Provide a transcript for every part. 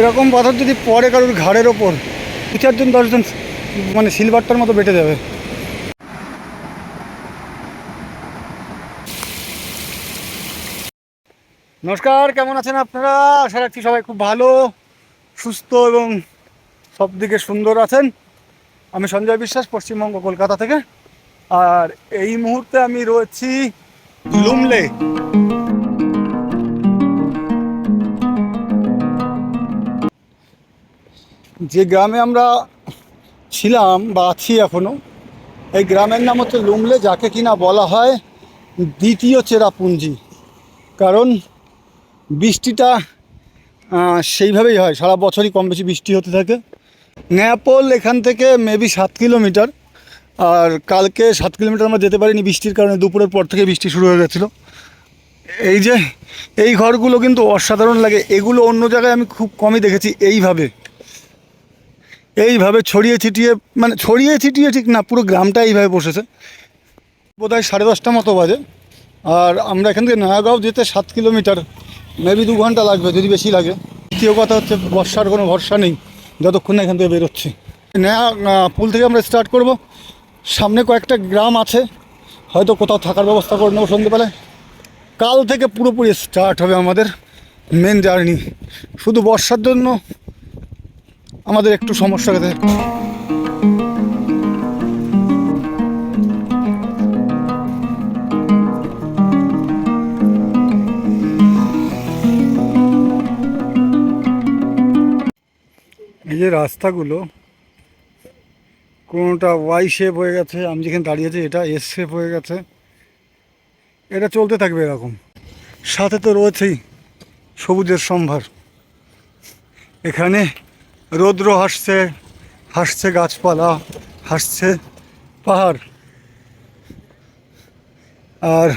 এরকম পাথর যদি পরে কারোর ঘাড়ের ওপর দু চারজন দশজন মানে সিলভারটার মতো বেটে যাবে। নমস্কার, কেমন আছেন আপনারা? আশা রাখছি সবাই খুব ভালো, সুস্থ এবং সব দিকে সুন্দর আছেন। আমি সঞ্জয় বিশ্বাস, পশ্চিমবঙ্গ, কলকাতা থেকে। আর এই মুহূর্তে আমি রয়েছি লুমলে। যে গ্রামে আমরা ছিলাম বা আছি এখনও এই গ্রামের নাম হচ্ছে লুমলে, যাকে কিনা বলা হয় দ্বিতীয় চেরাপুঞ্জি। কারণ বৃষ্টিটা সেইভাবেই হয়, সারা বছরই কম বেশি বৃষ্টি হতে থাকে। ন্যাপোল এখান থেকে মেবি সাত কিলোমিটার, আর কালকে সাত কিলোমিটার আমরা যেতে পারিনি বৃষ্টির কারণে, দুপুরের পর থেকে বৃষ্টি শুরু হয়ে গেছিল। এই যে, এই ঘরগুলো কিন্তু অসাধারণ লাগে, এগুলো অন্য জায়গায় আমি খুব কমই দেখেছি, এইভাবে। এইভাবে ছড়িয়ে ছিটিয়ে মানে ছড়িয়ে ছিটিয়ে ঠিক না, পুরো গ্রামটা এইভাবে বসেছে। বোধহয় সাড়ে দশটা মতো বাজে। আর আমরা এখান থেকে নয়াগাঁও যেতে সাত কিলোমিটার মেবি দু ঘণ্টা লাগবে, যদি বেশি লাগে। দ্বিতীয় কথা হচ্ছে, বর্ষার কোনো ভরসা নেই, যতক্ষণ না এখান থেকে বেরোচ্ছি। নয়া পুল থেকে আমরা স্টার্ট করব। সামনে কয়েকটা গ্রাম আছে, হয়তো কোথাও থাকার ব্যবস্থা করে নেব সন্ধ্যেবেলায় কাল থেকে পুরোপুরি স্টার্ট হবে আমাদের মেন জার্নি শুধু বর্ষার জন্য আমাদের একটু সমস্যা এই যে রাস্তাগুলো, কোনোটা ওয়াই শেপ হয়ে গেছে, আমি যেখানে দাঁড়িয়েছি এটা এস শেপ হয়ে গেছে। এটা চলতে থাকবে এরকম। সাথে তো রয়েছেই সবুজের সম্ভার। এখানে রৌদ্র হাসছে হাসছে গাছপালা হাসছে পাহাড়। আর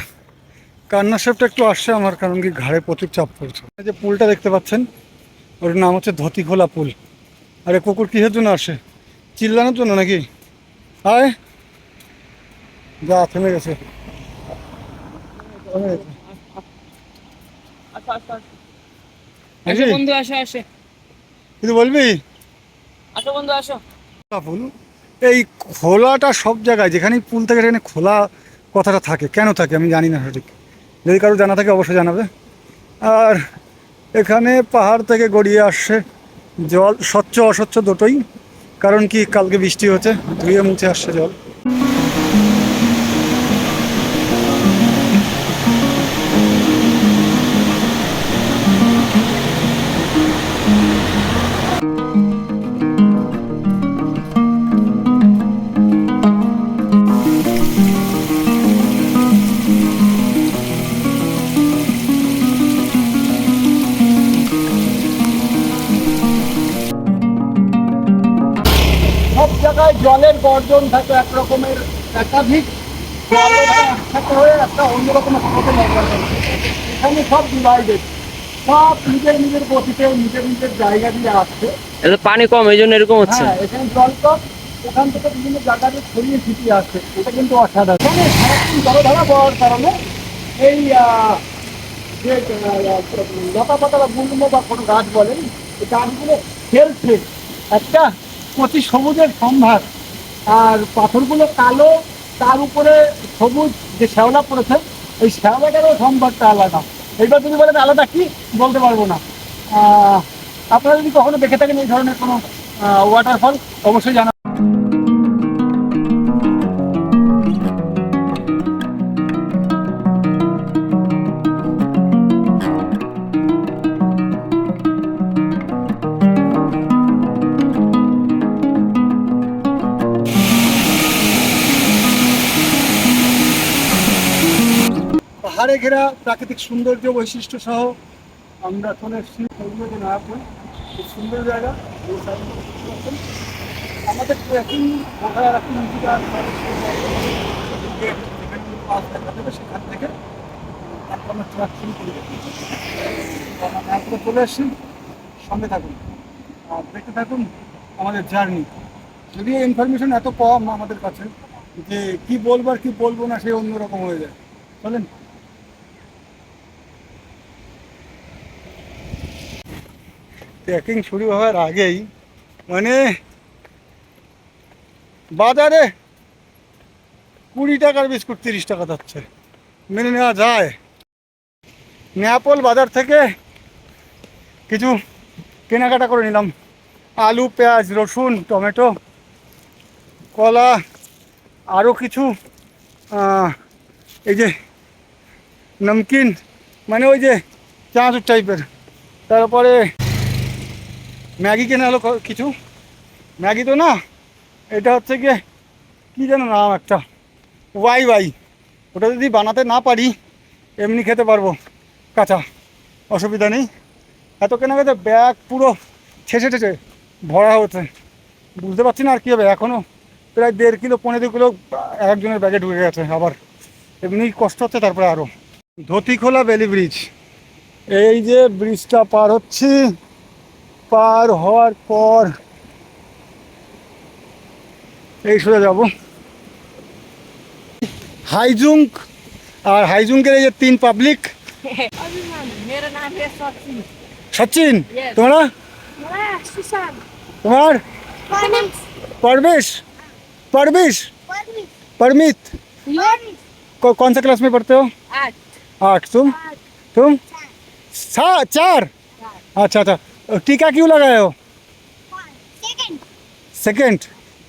কান্না শেপটা একটু আসছে আমার কারণ কি ঘাড়ে প্রচুর চাপ পড়ছে। এই যে পুলটা দেখতে পাচ্ছেন ওর নাম হচ্ছে ধতিখোলা পুল। আরে কুকুর কিসের জন্য আসে? চিল্লানোর জন্য নাকি? আয়। যা থেমে গেছে। বন্ধু আসো আসো। কিছু বলবি? আসো বন্ধু আসো। ফুল এই খোলাটা সব জায়গায় যেখানেই পুল থাকে সেখানে খোলা কথাটা থাকে। কেন থাকে আমি জানি না সঠিক। যদি কারও জানা থাকে অবশ্যই জানাবে। আর এখানে পাহাড় থেকে গড়িয়ে আসছে জল স্বচ্ছ অস্বচ্ছ দুটোই। কারণ কি কালকে বৃষ্টি হচ্ছে ধুয়ে মুছে আসছে জল। সব জায়গায় জলের গর্জন থাকে এক রকমের একাধিক। একসাথে হয়ে একটা অন্যরকম স্রোতে নড়বড় করে। এখানে সব ডিভাইডেড সব নিজের নিজের গতিতে নিজের নিজের জায়গা দিয়ে আসছে। এটা পানি কম এই জন্য এরকম হচ্ছে? হ্যাঁ এখানে জল কম থেকে বিভিন্ন জায়গাতে ছড়িয়ে ছিটিয়ে আসছে। এটা কিন্তু অসাধারণ। এখানে সারাক্ষণ জলধারা পড়ার কারণে এই যে লতা পাতা বা গুল্ম বা কোনো গাছ বলেন এই গাছগুলো খেলছে। একটা কচি সবুজের সম্ভার। আর পাথরগুলো কালো, তার উপরে সবুজ যে শ্যাওলা পড়েছে, এই শ্যাওলাটারও সম্ভারটা আলাদা। এইবার যদি বলেন আলাদা কি, বলতে পারব না। আপনারা যদি কখনো দেখে থাকেন এই ধরনের কোনো ওয়াটারফল অবশ্যই জানা পাহাড়ে ঘেরা প্রাকৃতিক সৌন্দর্য বৈশিষ্ট্য সহ আমরা চলে এসেছি সৌন্দর্য নয়াপুর খুব সুন্দর জায়গা। আমাদের ট্রেকিং কোথায় পাস দেখা দেবে সেখান থেকে আমরা ট্র্যাক শুরু করে চলে এসেছি সঙ্গে থাকুন। আর দেখতে থাকুন আমাদের জার্নি যদিও ইনফরমেশন এত কম আমাদের কাছে, যে কি বলব আর কি বলব না, সে অন্যরকম হয়ে যায়। চলেন। ট্রেকিং শুরু হওয়ার আগেই মানে বাজারে কুড়ি টাকার বিস্কুট তিরিশ টাকা যাচ্ছে। মেনে নেওয়া যায়। নেপাল বাজার থেকে কিছু কেনাকাটা করে নিলাম। আলু, পেঁয়াজ, রসুন, টমেটো, কলা আরও কিছু এই যে নমকিন মানে ওই যে চানাচুর টাইপের তারপরে ম্যাগি কেনা হলো কিছু? ম্যাগি তো না, এটা হচ্ছে গিয়ে, কী যেন নাম একটা? ওয়াই ওয়াই, ওটা যদি বানাতে না পারি, এমনি খেতে পারব। কাঁচা, অসুবিধা নেই। এত কেনাকাটা ব্যাগ পুরো ছেঁচে ছেঁচে, ভরা হচ্ছে বুঝতে পারছি না আর কী হবে এখনও প্রায় দেড় কিলো পনেরো কিলো একজনের ব্যাগে ঢুকে গেছে আবার। এমনি কষ্ট হচ্ছে তারপরে আরও ধতিখোলা বেলি ব্রিজ। এই যে ব্রিজটা পার হচ্ছি পার হওয়ার পর এই সোজা যাব হাইজুঙ্ক আর হাইজুঙ্কের এই যে তিন পাবলিক अभिमान मेरा नाम है सचिन সচিন Yes. তোমরা मेरा सुशांत তোমার परमित परवेश परवेश परमित परमित परमित कौ- कौन सा क्लास में पढ़ते हो आज आठ तुम तुम सा चार अच्छा अच्छा टीका क्यों लगाए हो सेकंड सेकंड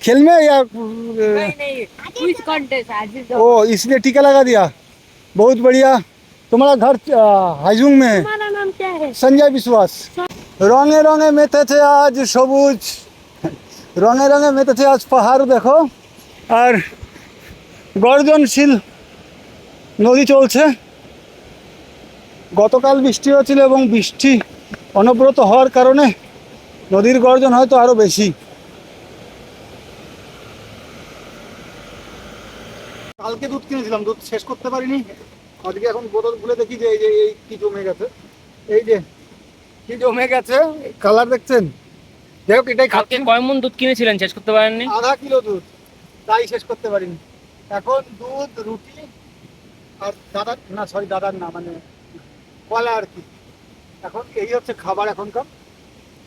खेल में या नहीं नहीं क्विज कॉन्टेस्ट आज इज ओ इसलिए टीका लगा दिया बहुत बढ़िया तुम्हारा घर अ, हाइजुंग में है तुम्हारा नाम क्या है সঞ্জয় বিশ্বাস রঙে রঙে মেতেছে আজ সবুজ রঙে রঙে মেতেছে আজ পাহাড় দেখো আর গর্জনশীল নদী চলছে গতকাল বৃষ্টি হয়েছিল এবং বৃষ্টি অনবরত হওয়ার কারণে নদীর গর্জন হয়তো আরও বেশি। কালকে দুধ কিনেছিলাম দুধ শেষ করতে পারিনি। আজকে এখন বোতল খুলে দেখি যে এই যে এই কি জমে গেছে। এই যে কি জমে গেছে কালার দেখছেন? যাই হোক এটাই কালকে কয় মন দুধ কিনেছিলেন? শেষ করতে পারেননি? আধা কিলো দুধ তাই শেষ করতে পারিনি। এখন দুধ রুটি আর দাদার না সরি দাদার না মানে কলা আর কি। এখন এই হচ্ছে খাবার এখনকার।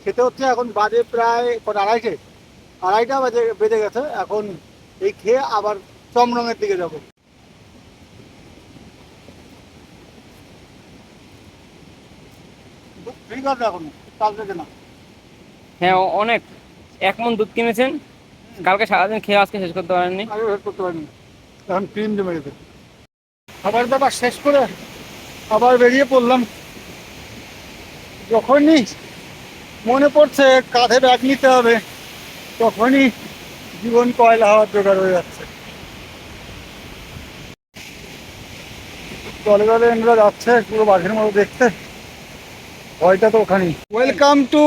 খেতে হচ্ছে এখন বাজে প্রায় কটা আড়াইটে। আড়াইটা বাজে বেজে গেছে। এখন এই খেয়ে আবার চমরঙের দিকে যাব। ঠিক আছে এখন থেকে না। হ্যাঁ অনেক। এক মন দুধ কিনেছেন। কালকে সারাদিন খেয়ে আজকে শেষ করতে পারেননি। আগে হেল্প করতে পারিনি। এখন ক্রিম জমে গেছে। খাবার দাবার শেষ করে আবার বেরিয়ে পড়লাম। যখনই মনে পড়ছে কাঁধে ব্যাগ নিতে হবে, তখনই জীবন কয়লা হওয়ার জোগাড় হয়ে যাচ্ছে। চলে গেলে এনরা যাচ্ছে পুরো বাঘের মতো দেখতে। ভয়টা তো ওখানেই। Welcome to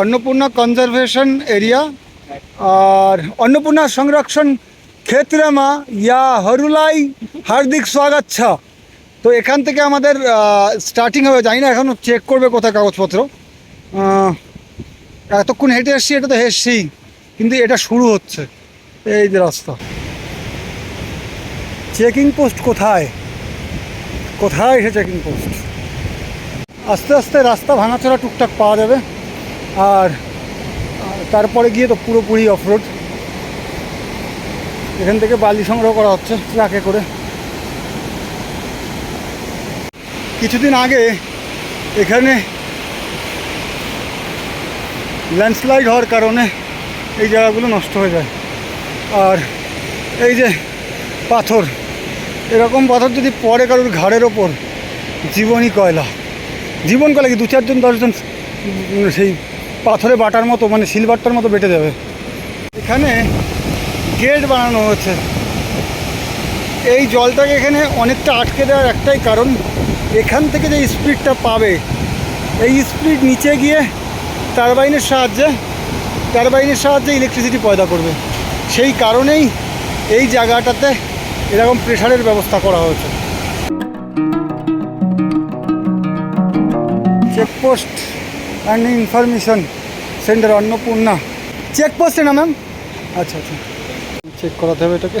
Annapurna conservation area আর অন্নপূর্ণা সংরক্ষণ ক্ষেত্রমা ইয়া হরুলাই, হার্দিক স্বাগত তো এখান থেকে আমাদের স্টার্টিং হবে, জানি না এখনও চেক করবে কোথায় কাগজপত্র। এতক্ষণ হেঁটে এসছি এটা তো হেসছি কিন্তু এটা শুরু হচ্ছে। এই যে রাস্তা। চেকিং পোস্ট কোথায়? কোথায় সে চেকিং পোস্ট আস্তে আস্তে রাস্তা ভাঙাচোরা টুকটাক পাওয়া যাবে। আর তারপরে গিয়ে তো পুরোপুরি অফরোড এখান থেকে বালি সংগ্রহ করা হচ্ছে, ট্রাকে করে। কিছুদিন আগে এখানে ল্যান্ডস্লাইড হওয়ার কারণে এই জায়গাগুলো নষ্ট হয়ে যায়। আর এই যে পাথর, এরকম পাথর যদি পরে কারোর ঘাড়ের ওপর, জীবনই কয়লা। জীবন কয়লা কি? দু চারজন, দশজন সেই পাথরে বাটার মতো মানে সিলভারটার মতো বেটে যাবে। এখানে গেট বানানো হয়েছে। এই জলটাকে এখানে অনেকটা আটকে দেওয়ার একটাই কারণ এখান থেকে যে স্পিডটা পাবে, এই স্পিড নিচে গিয়ে টারবাইনের সাহায্যে টারবাইনের সাহায্যে ইলেকট্রিসিটি পয়দা করবে। সেই কারণেই এই জায়গাটাতে এরকম প্রেশারের ব্যবস্থা করা হয়েছে। Checkpost and information centre Annapurna. চেকপোস্টে না ম্যাম আচ্ছা আচ্ছা। চেক করাতে হবে এটাকে।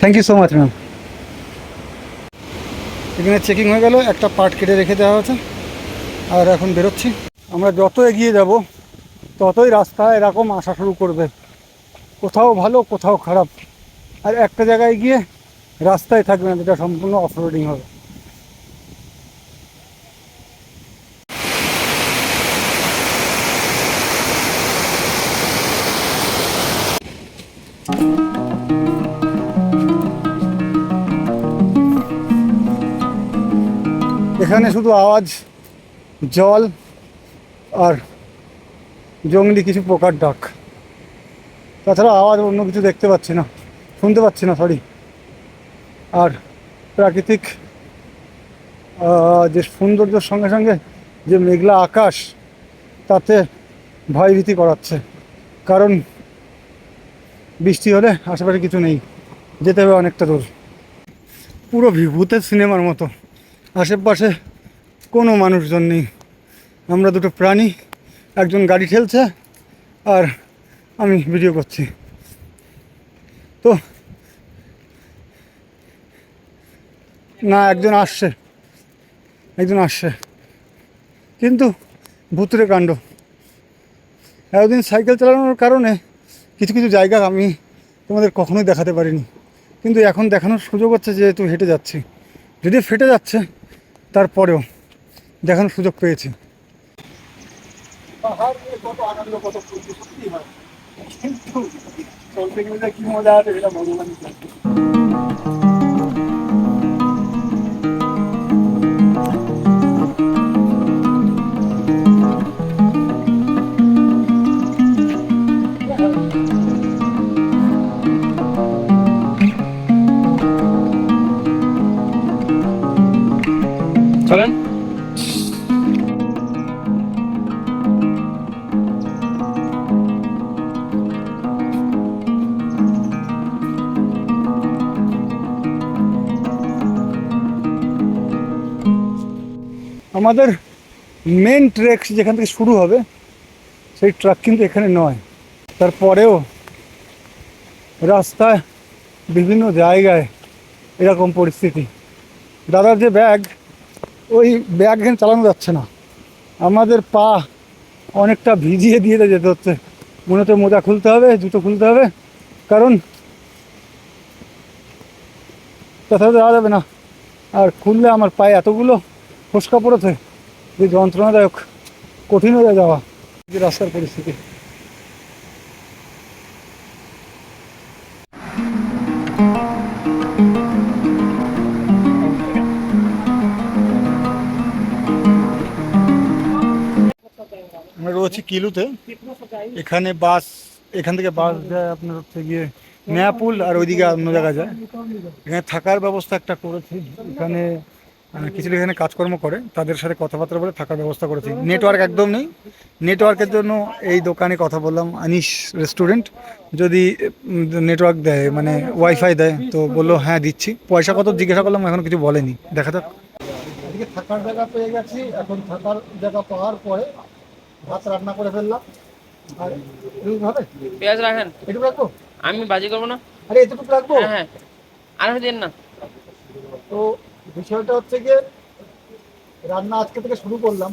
Thank you so much ma'am এখানে চেকিং হয়ে গেল, একটা পার্ট কেটে রেখে দেওয়া হয়েছে। আর এখন বেরোচ্ছি। আমরা যত এগিয়ে যাব, ততই রাস্তা এরকম আসা শুরু করবে। কোথাও ভালো, কোথাও খারাপ। আর একটা জায়গায় গিয়ে রাস্তায় থাকবে না, যেটা সম্পূর্ণ অফরোডিং হবে। এখানে শুধু আওয়াজ, জল আর জঙ্গলি কিছু পোকার ডাক। তাছাড়া আওয়াজ অন্য কিছু দেখতে পাচ্ছি না, শুনতে পাচ্ছি না সরি আর প্রাকৃতিক যে সৌন্দর্যের সঙ্গে সঙ্গে যে মেঘলা আকাশ, তাতে ভয়ভীতি করাচ্ছে। কারণ বৃষ্টি হলে আশেপাশে কিছু নেই, যেতে হবে অনেকটা দূর। পুরো বিভূতের সিনেমার মতো। আশেপাশে কোনো মানুষজন নেই। আমরা দুটো প্রাণী, একজন গাড়ি ঠেলছে আর আমি ভিডিও করছি। তো, না, একজন আসছে। একজন আসছে। কিন্তু ভূতুরে কাণ্ড। এতদিন সাইকেল চালানোর কারণে কিছু কিছু জায়গা আমি তোমাদের কখনোই দেখাতে পারিনি। কিন্তু এখন দেখানোর সুযোগ হচ্ছে যেহেতু হেঁটে যাচ্ছি। যদি ফেটে যাচ্ছে তারপরেও দেখানোর সুযোগ পেয়েছি। কিন্তু চলতে গেলে কি মজা আছে সেটা ভগবানই আমাদের মেন ট্রেক যেখান থেকে শুরু হবে, সেই ট্রাক কিন্তু এখানে নয়। তারপরেও রাস্তায় বিভিন্ন জায়গায় এরকম পরিস্থিতি। দাদার যে ব্যাগ ওই ব্যাগ এখানে চালানো যাচ্ছে না। আমাদের পা অনেকটা ভিজিয়ে দিয়ে যেতে হচ্ছে। মনে হচ্ছে মোজা খুলতে হবে, জুতো খুলতে হবে, কারণ তাছাড়া যাওয়া যাবে না। আর খুললে আমার পায়ে এতগুলো ফসকা পড়েছে। যে যন্ত্রণাদায়ক, কঠিন হয়ে যাওয়া যে রাস্তার পরিস্থিতি। আমরা রয়েছি কিলুতে। এখানে বাস, এখান থেকে বাস যায় আপনার হচ্ছে গিয়ে নেয়াপুল আর ওইদিকে অন্য জায়গায় যায়। এখানে থাকার ব্যবস্থা একটা করেছি। এখানে আহ, কিছু লোক এখানে কাজকর্ম করে তাদের সাথে কথাবার্তা বলে থাকার ব্যবস্থা করেছি। নেটওয়ার্ক একদম নেই। নেটওয়ার্কের জন্য এই দোকানে কথা বললাম আনিস রেস্টুরেন্ট যদি নেটওয়ার্ক দেয় মানে ওয়াইফাই দেয় তো বলল হ্যাঁ দিচ্ছি। পয়সা কত জিজ্ঞাসা করলাম এখন কিছু বলেনি। দেখা যাক। এদিকে থাকার জায়গা পেয়ে গেছি। এখন থাকার জায়গা পাওয়ার পরে ভাত রান্না করে ফেললাম। আর হবে পেঁয়াজ রাখেন। এটুকু রাখব? আমি বাজি করব না। আরে এতটুকু রাখব? হ্যাঁ হ্যাঁ। আর দেন না। তো বিষয়টা হচ্ছে গিয়ে রান্না আজকে থেকে শুরু করলাম।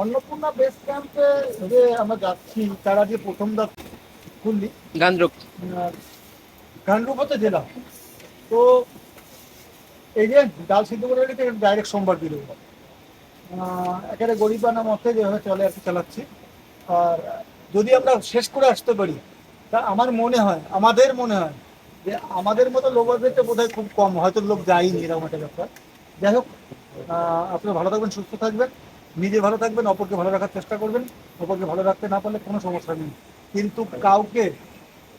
অন্নপূর্ণা বেস ক্যাম্পে যে আমরা যাচ্ছি তারা যে প্রথম দাপ খুললি গান্দ্রক গান্ডুপ হচ্ছে জেলা। তো এই যে ডাল সিদ্ধ করে ডাইরেক্ট সোমবার দিল একেবারে গরিবানা মতে যেভাবে চলে আর কি চালাচ্ছি। আর যদি আমরা শেষ করে আসতে পারি তা আমার মনে হয় আমাদের মনে হয় যে আমাদের মতো লোকের বোধ হয় খুব কম, হয়তো লোক যায়নি এরকম একটা ব্যাপার। যাই হোক আপনারা ভালো থাকবেন, সুস্থ থাকবেন, নিজে ভালো থাকবেন, অপরকে ভালো রাখার চেষ্টা করবেন, অপরকে ভালো রাখতে না পারলে কোনো সমস্যা নেই। কিন্তু কাউকে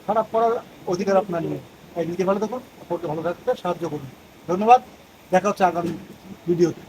খারাপ করার অধিকার আপনার নেই। তাই নিজে ভালো থাকুন, অপরকে ভালো রাখতে সাহায্য করুন। ধন্যবাদ, দেখা হচ্ছে আগামী ভিডিওতে।